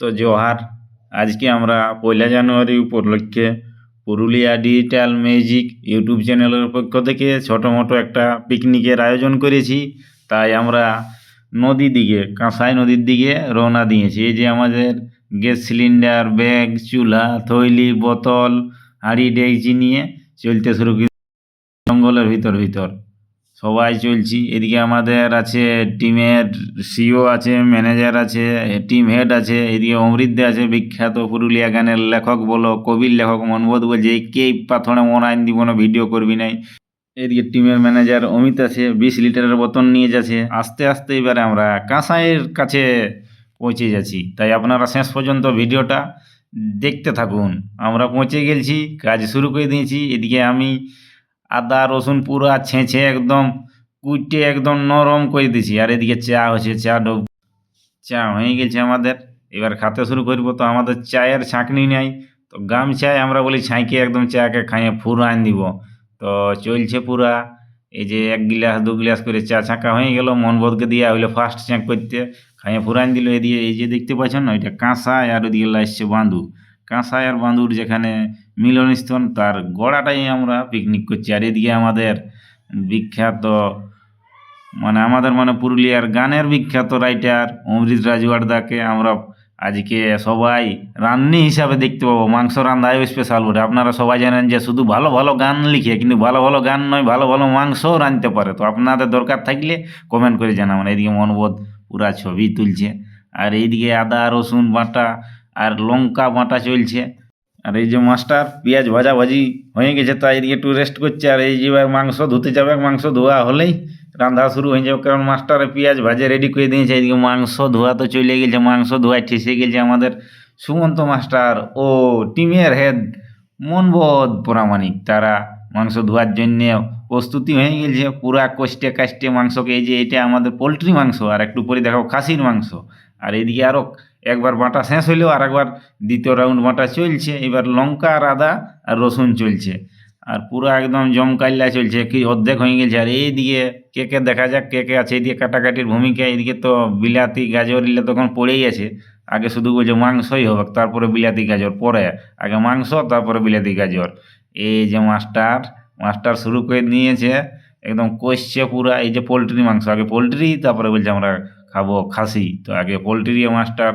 তো জোহার, আজকে আমরা পয়লা জানুয়ারি উপলক্ষে পুরুলিয়া ডিজিটাল মিউজিক ইউটিউব চ্যানেলের পক্ষ থেকে ছোটো মোটো একটা পিকনিকের আয়োজন করেছি। তাই আমরা নদী দিকে, কাঁসাই নদীর দিকে রওনা দিয়েছি। এই যে আমাদের গ্যাস সিলিন্ডার, ব্যাগ, চুলা, থৈলি, বোতল, হাঁড়ি, ডেকচি নিয়ে চলতে শুরু জঙ্গলের ভিতর ভিতর। সবাই চলছি। এদিকে আমাদের আছে টিমের সিও আছে, ম্যানেজার আছে, টিম হেড আছে, এদিকে অমৃত আছে, বিখ্যাত পুরুলিয়া গানের লেখক বলো, কবির লেখক মনবোধ বলছে কে পাথরে মরাইন দিব না, ভিডিও করবি নাই। এদিকে টিমের ম্যানেজার অমিত আছে, বিশ লিটারের বোতল নিয়ে যাচ্ছে। আস্তে আস্তে এবারে আমরা কাঁসাইয়ের কাছে পৌঁছে যাচ্ছি। তাই আপনারা শেষ পর্যন্ত ভিডিওটা দেখতে থাকুন। আমরা পৌঁছে গেছি কাজ শুরু করে দিয়েছি। এদিকে আমি আদা, রসুন পুরা ছেঁচে একদম কুটে একদম নরম করে দিছি। আর এদিকে চা হচ্ছে চা ডব চা হয়ে গেছে আমাদের। এবার খেতে শুরু করব। তো আমাদের চায়ের ছাঁকনি নেই। তো গামছায় আমরা বলি ছাঁকে একদম চাকে খাইয়ে ফুরান দিব। তো চলছে পুরা। এই যে এক গিলাস, দু গিলাস করে চা ছাঁকা হয়ে গেল। মনবোধকে দিয়ে হইল ফার্স্ট ছাঁক করতে। খাইয়ে ফুরান দিল। এদিকে এই যে দেখতে পাচ্ছেন না, ওইটা কাঁসায় আর ওদিকে আসছে বাঁধু। কাঁসায় আর বাঁধুর যেখানে মিলনস্থল তার গোড়াটাই আমরা পিকনিক করছি। আর এদিকে আমাদের বিখ্যাত মানে আমাদের মানে পুরুলিয়ার গানের বিখ্যাত রাইটার অমৃত রাজওয়ারদাকে আমরা আজকে সবাই রান্নি হিসাবে দেখতে পাবো। মাংস রান্ধায় স্পেশাল বটে। আপনারা সবাই জানেন যে শুধু ভালো ভালো গান লিখে, কিন্তু ভালো ভালো গান নয়, ভালো ভালো মাংসও রাঁধতে পারে। তো আপনাদের দরকার থাকলে কমেন্ট করে জানাবেন। এদিকে মনবোধ পুরা ছবি তুলছে। আর এইদিকে আদা, রসুন, বাটা আর লঙ্কা বাটা চলছে। আর এই যে মাস্টার, পেঁয়াজ ভাজাভাজি হয়ে গেছে তাই এদিকে একটু রেস্ট করছে। আর এই যে মাংস ধুতে যাবে, মাংস ধোয়া হলেই রান্ধা শুরু হয়ে যাবে। কারণ মাস্টারে পেঁয়াজ ভাজে রেডি করে দিয়েছে এদিকে মাংস ধোয়া তো চলে গেছে, মাংস ধোয়া ঠেসে গেছে আমাদের সুমন্ত মাস্টার ও টিমের হেড মনবোধ প্রামাণিক। তারা মাংস ধোয়ার জন্য প্রস্তুতি হয়ে গেছে, পুরা কষ্টে কাষ্টে মাংসকে, এই যে এটা আমাদের পোলট্রি মাংস, আর একটু পরে দেখো খাসির মাংস। আর এদিকে আরও একবার বাঁটা শেষ হইলেও আর একবার দ্বিতীয় রাউন্ড বাঁটা চলছে। এবার লঙ্কা আর আদা আর রসুন চলছে। আর পুরো একদম জমকাল্লা চলছে, কি অর্ধেক হয়ে গেছে। আর এইদিকে কে কে দেখা যাক, কে কে আছে। এইদিকে কাটাকাটির ভূমিকা, এইদিকে তো বিলাতি, গাজর ইলে তখন পড়েই আছে। আগে শুধু বলছে মাংসই হবে তারপরে বিলাতি, গাজর, পরে আগে মাংস, তারপরে বিলাতি, গাজর। এই যে মাস্টার মাস্টার শুরু করে নিয়েছে, একদম কষছে পুরা। এই যে পোলট্রি মাংস, আগে পোলট্রি তারপরে বলছে আমরা খাব, খাসি। তো আগে পোলট্রি মাস্টার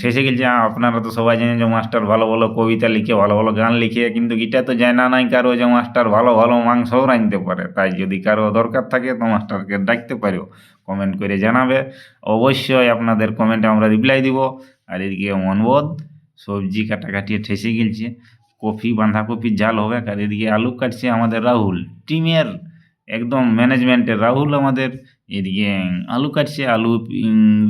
ঠেসে গেছে আপনারা তো সবাই জানেন যে মাস্টার ভালো ভালো কবিতা লিখে, ভালো ভালো গান লিখে, কিন্তু এটা তো জানা নাই কারও যে মাস্টার ভালো ভালো মাংসও রাঁধতে পারে। তাই যদি কারও দরকার থাকে, তো মাস্টারকে ডাকতে পারো কমেন্ট করে জানাবে। অবশ্যই আপনাদের কমেন্টে আমরা রিপ্লাই দিব। আর এদিকে মনবোধ, সবজি কাটাকাটি ঠেসে গেছে কফি বাঁধাকপির ঝাল হবে। আর এদিকে আলু কাটছে আমাদের রাহুল। টিমের, একদম ম্যানেজমেন্টের রাহুল আমাদের। এদিকে আলু কাটছে, আলু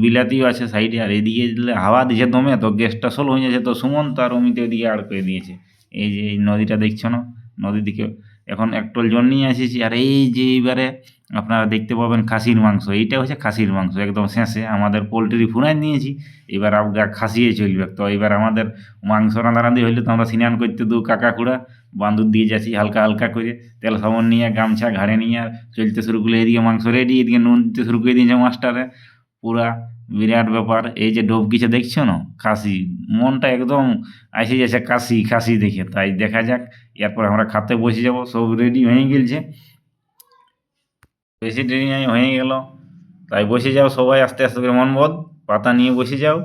বিলাতিও আছে সাইডে, আর এদিকে হাওয়া দিয়েছে দমে, তো গ্যাসটা সোল হয়ে যাচ্ছে, তো সুমন্ত আর অমিত এদিকে আড় করে দিয়েছে। এই যে এই নদীটা দেখছ না? নদীর দিকে, এখন একটল জল নিয়ে এসেছি আর এই যে এইবারে আপনারা দেখতে পাবেন খাসির মাংস। এইটা হচ্ছে খাসির মাংস, একদম শেষে। আমাদের পোলট্রি ফুরাই নিয়েছি, এবার আপনার খাসিয়ে চলবে। তো এবার আমাদের মাংস রাঁধারাঁধি হইলে তো আমরা স্নান করতে দু কাকা খুঁড়া বান্দুর দিয়ে যাচ্ছি হালকা হালকা করে, তেল সাবন নিয়ে, গামছা ঘাড়ে নিয়ে, চলতে শুরু করলে এদিকে মাংস রেডি এদিকে নুন দিতে শুরু করে দিয়েছে মাস্টারে। পুরা বিরাট ব্যাপার। এই যে ডোবকিছে দেখছ না? খাসি। মনটা একদম আসে যাচ্ছে কাশি খাসি দেখে। তাই দেখা যাক, এরপর আমরা খাতে বসে যাব। সব রেডি হয়ে গেছে বেশি দেরি নাই, হয়ে গেল। তাই বসে যাও সবাই, আস্তে আস্তে করে মনবোধ পাতা নিয়ে বসে যাও।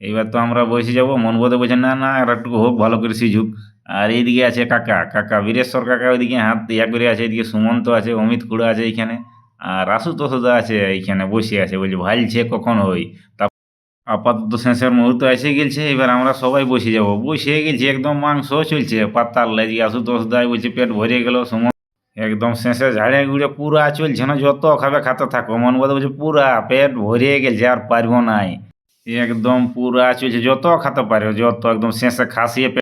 এইবার তো আমরা বসে যাব মনবোধে বলছে না না, আর একটু হোক, ভালো করে সিঝুক। আর এইদিকে আছে কাকা কাকা বীরেশ্বর কাকা ওইদিকে হাত ইয়া করে আছে এদিকে সুমন্ত আছে, অমিত খুড়া আছে এইখানে, আর আশুতোষ দা আছে এইখানে বসে আছে, বলছে, ভালছে কখন হই তা আপাতত শেষের মুহূর্ত এসে গেছে এবার আমরা সবাই বসে যাব। বসে গেছি একদম মাংস চলছে পাতার লাগি আশুতোষ দাই বলছে, পেট ভরে গেল, সুমন্ত একদম শেষে ঝাড়ে গুড়ে পুরা চলছে না, যত খাবে খাতে থাকো। মন বলতে বলছে, পুরা পেট ভরে গেছে, আর পারব নাই। একদম পুরা চলছে, যত খাতে পারো, যত একদম শেষে খাসিয়ে